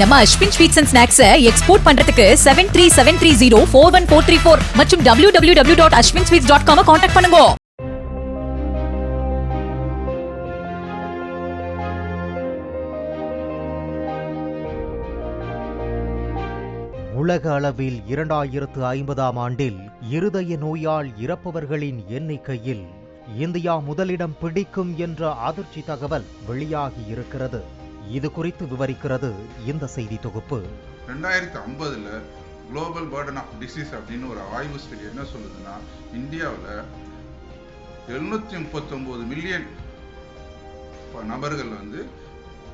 நம்ம Ashwin sweets and snacks export பண்றதுக்கு seven three seven three zero four one four three four மற்றும் W W W dot Ashwin sweets dot com contact பண்ணுங்க. உலக அளவில் இரண்டாயிரத்து ஐம்பதாம் ஆண்டில் இருதய நோயால் இறப்பவர்களின் எண்ணிக்கையில் இந்தியா முதலிடம் பிடிக்கும் என்ற அதிர்ச்சி தகவல் வெளியாகி இருக்கிறது. இது குறித்து விவரிக்கிறது இந்த செய்தி தொகுப்பு. ரெண்டாயிரத்தி ஐம்பதுல குளோபல் பேர்டன் ஆஃப் டிசீஸ் அப்படின்னு ஒரு ஆய்வு ஸ்டடி என்ன சொல்லுதுன்னா இந்தியாவில் எழுநூத்தி முப்பத்தொம்போது மில்லியன் நபர்கள் வந்து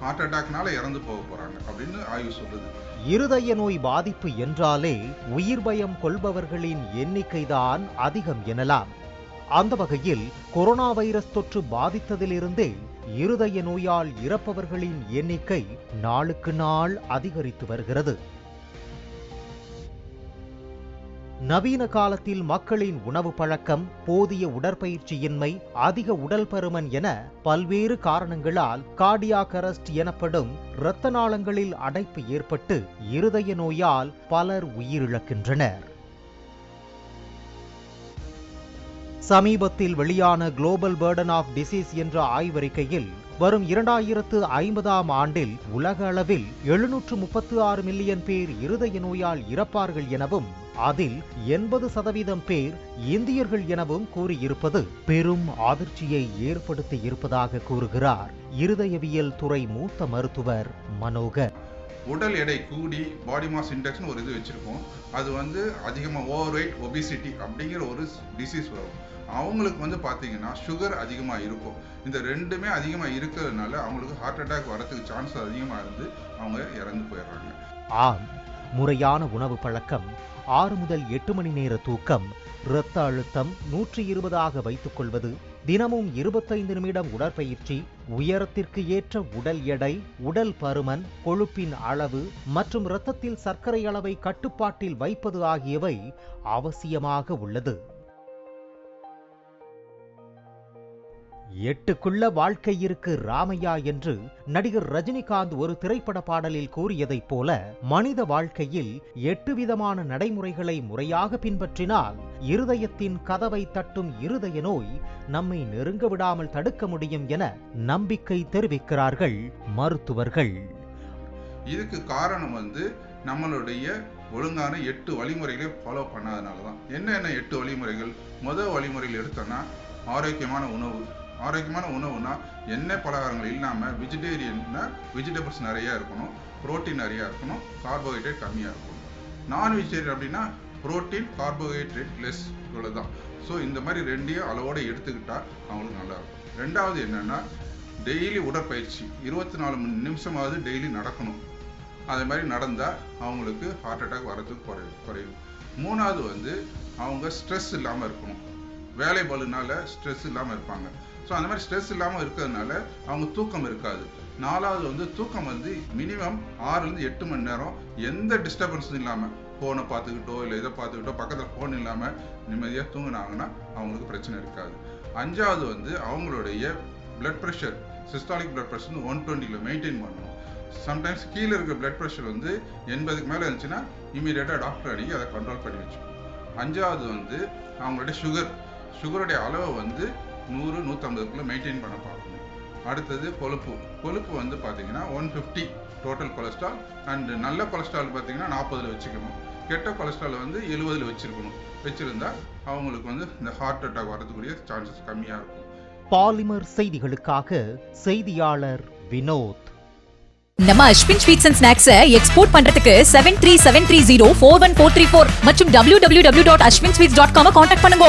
ஹார்ட் அட்டாக்னால இறந்து போக போறாங்க அப்படின்னு ஆய்வு சொல்லுது. இருதய நோய் பாதிப்பு என்றாலே உயிர் பயம் கொள்பவர்களின் எண்ணிக்கைதான் அதிகம் எனலாம். அந்த வகையில் கொரோனா வைரஸ் தொற்று பாதித்ததிலிருந்தே இருதய நோயால் இறப்பவர்களின் எண்ணிக்கை நாளுக்கு நாள் அதிகரித்து வருகிறது. நவீன காலத்தில் மக்களின் உணவு பழக்கம் போதிய உடற்பயிற்சியின்மை அதிக உடல் பருமன் என பல்வேறு காரணங்களால் கார்டியாகரஸ்ட் எனப்படும் இரத்த நாளங்களில் அடைப்பு ஏற்பட்டு இருதய நோயால் பலர் உயிரிழக்கின்றனர். சமீபத்தில் வெளியான குளோபல் பேர்டன் ஆஃப் டிசீஸ் என்ற ஆய்வறிக்கையில் வரும் இரண்டாயிரத்து ஐம்பதாம் ஆண்டில் உலக அளவில் எழுநூற்று முப்பத்து ஆறு மில்லியன் பேர் இருதய நோயால் இறப்பார்கள் எனவும் அதில் எண்பது சதவீதம் பேர் இந்தியர்கள் எனவும் கூறியிருப்பது பெரும் அதிர்ச்சியை ஏற்படுத்தி இருப்பதாக கூறுகிறார். இருதயவியல் துறை மூத்த மருத்துவர் மனோகர். உடல் எடை கூடி பாடி மாஸ் இண்டெக்ஸ்னு ஒரு இது வச்சிருக்கோம். அது வந்து அதிகமாக ஓவர் வெயிட் ஒபிசிட்டி அப்படிங்கிற ஒரு டிசீஸ் வரும். அவங்களுக்கு வந்து பார்த்தீங்கன்னா சுகர் அதிகமாக இருக்கும். இந்த ரெண்டுமே அதிகமாக இருக்கிறதுனால அவங்களுக்கு ஹார்ட் அட்டாக் வரதுக்கு சான்ஸ் அதிகமாக இருந்து அவங்க இறந்து போயிடுறாங்க. ஆம் முறையான உணவு பழக்கம் ஆறு முதல் எட்டு மணி நேர தூக்கம் இரத்த அழுத்தம் நூற்றி இருபதாக வைத்துக் கொள்வது தினமும் இருபத்தைந்து நிமிடம் உடற்பயிற்சி உயரத்திற்கு ஏற்ற உடல் எடை உடல் பருமன் கொழுப்பின் அளவு மற்றும் இரத்தத்தில் சர்க்கரை அளவை கட்டுப்பாட்டில் வைப்பது ஆகியவை அவசியமாக உள்ளது. எட்டுக்குள்ள வாழ்க்கை இருக்கு ராமையா என்று நடிகர் ரஜினிகாந்த் ஒரு திரைப்பட பாடலில் கூறியதைப் போல மனித வாழ்க்கையில் எட்டு விதமான நடைமுறைகளை முறையாக பின்பற்றினால் இருதயத்தின் கதவை தட்டும் இருதய நோய் நம்மை நெருங்க விடாமல் தடுக்க முடியும் என நம்பிக்கை தெரிவிக்கிறார்கள் மருத்துவர்கள். இதுக்கு காரணம் வந்து நம்மளுடைய ஒழுங்கான எட்டு வழிமுறைகளை ஃபாலோ பண்ணாதனால தான் என்னென்ன எட்டு வழிமுறைகள்? முதல் வழிமுறையில் எடுத்தோன்னா ஆரோக்கியமான உணவு ஆரோக்கியமான உணவுனா எண்ணெய் பலகாரங்கள் இல்லாமல் வெஜிடேரியன்னா வெஜிடபிள்ஸ் நிறையா இருக்கணும் புரோட்டீன் நிறையா இருக்கணும் கார்போஹைட்ரேட் கம்மியாக இருக்கணும். நான் வெஜிடேரியன் அப்படின்னா புரோட்டீன் கார்போஹைட்ரேட் லெஸ் இவ்வளோதான் ஸோ இந்த மாதிரி ரெண்டையும் அளவோடு எடுத்துக்கிட்டால் அவங்களுக்கு நல்லாயிருக்கும் ரெண்டாவது என்னென்னா டெய்லி உடற்பயிற்சி. இருபத்தி நாலு மணி நிமிஷமாவது டெய்லி நடக்கணும். அதே மாதிரி நடந்தால் அவங்களுக்கு ஹார்ட் அட்டாக் வர்றதுக்கு குறையும் குறையும். மூணாவது வந்து அவங்க ஸ்ட்ரெஸ் இல்லாமல் இருக்கணும். வேலை பலுனால ஸ்ட்ரெஸ் இல்லாமல் இருப்பாங்க. ஸோ அந்த மாதிரி ஸ்ட்ரெஸ் இல்லாமல் இருக்கிறதுனால அவங்க தூக்கம் இருக்காது. நாலாவது வந்து தூக்கம் வந்து மினிமம் ஆறுலேருந்து எட்டு மணி நேரம் எந்த டிஸ்டர்பன்ஸும் இல்லாமல் ஃபோனை பார்த்துக்கிட்டோ இல்லை இதை பார்த்துக்கிட்டோ பக்கத்தில் ஃபோன் இல்லாமல் நிம்மதியாக தூங்கினாங்கன்னா அவங்களுக்கு பிரச்சனை இருக்காது. அஞ்சாவது வந்து அவங்களுடைய blood pressure systolic blood pressure வந்து ஒன் டுவெண்ட்டியில் மெயின்டைன் பண்ணணும் சம்டைம்ஸ் கீழே இருக்கிற பிளட் ப்ரெஷர் வந்து எண்பதுக்கு மேலே இருந்துச்சுன்னா இமீடியட்டாக டாக்டர் அடிக்கி அதை கண்ட்ரோல் பண்ணி வச்சுக்கணும் அஞ்சாவது வந்து அவங்களுடைய சுகர் சுகருடைய அளவை வந்து நூறு நூற்றம்பதுக்குள்ளே மெயின்டைன் பண்ண பார்க்கணும். அடுத்தது கொழுப்பு. கொழுப்பு வந்து பார்த்தீங்கன்னா one fifty total cholesterol and நல்ல கொலஸ்ட்ரால் பார்த்தீங்கன்னா நாற்பதில் வச்சுக்கணும். கெட்ட கொலஸ்ட்ரால் வந்து எழுபதில் வச்சுருக்கணும். வச்சுருந்தா அவங்களுக்கு வந்து இந்த ஹார்ட் அட்டாக் வரதுக்குரிய சான்சஸ் கம்மியாக இருக்கும். பாலிமர் செய்திகளுக்காக செய்தியாளர் வினோத். நம்ம Ashwin sweets and snacks export பண்றதுக்கு seven three seven three zero four one four three four மற்றும் W W W dot Ashwin sweets dot com contact பண்ணுங்க.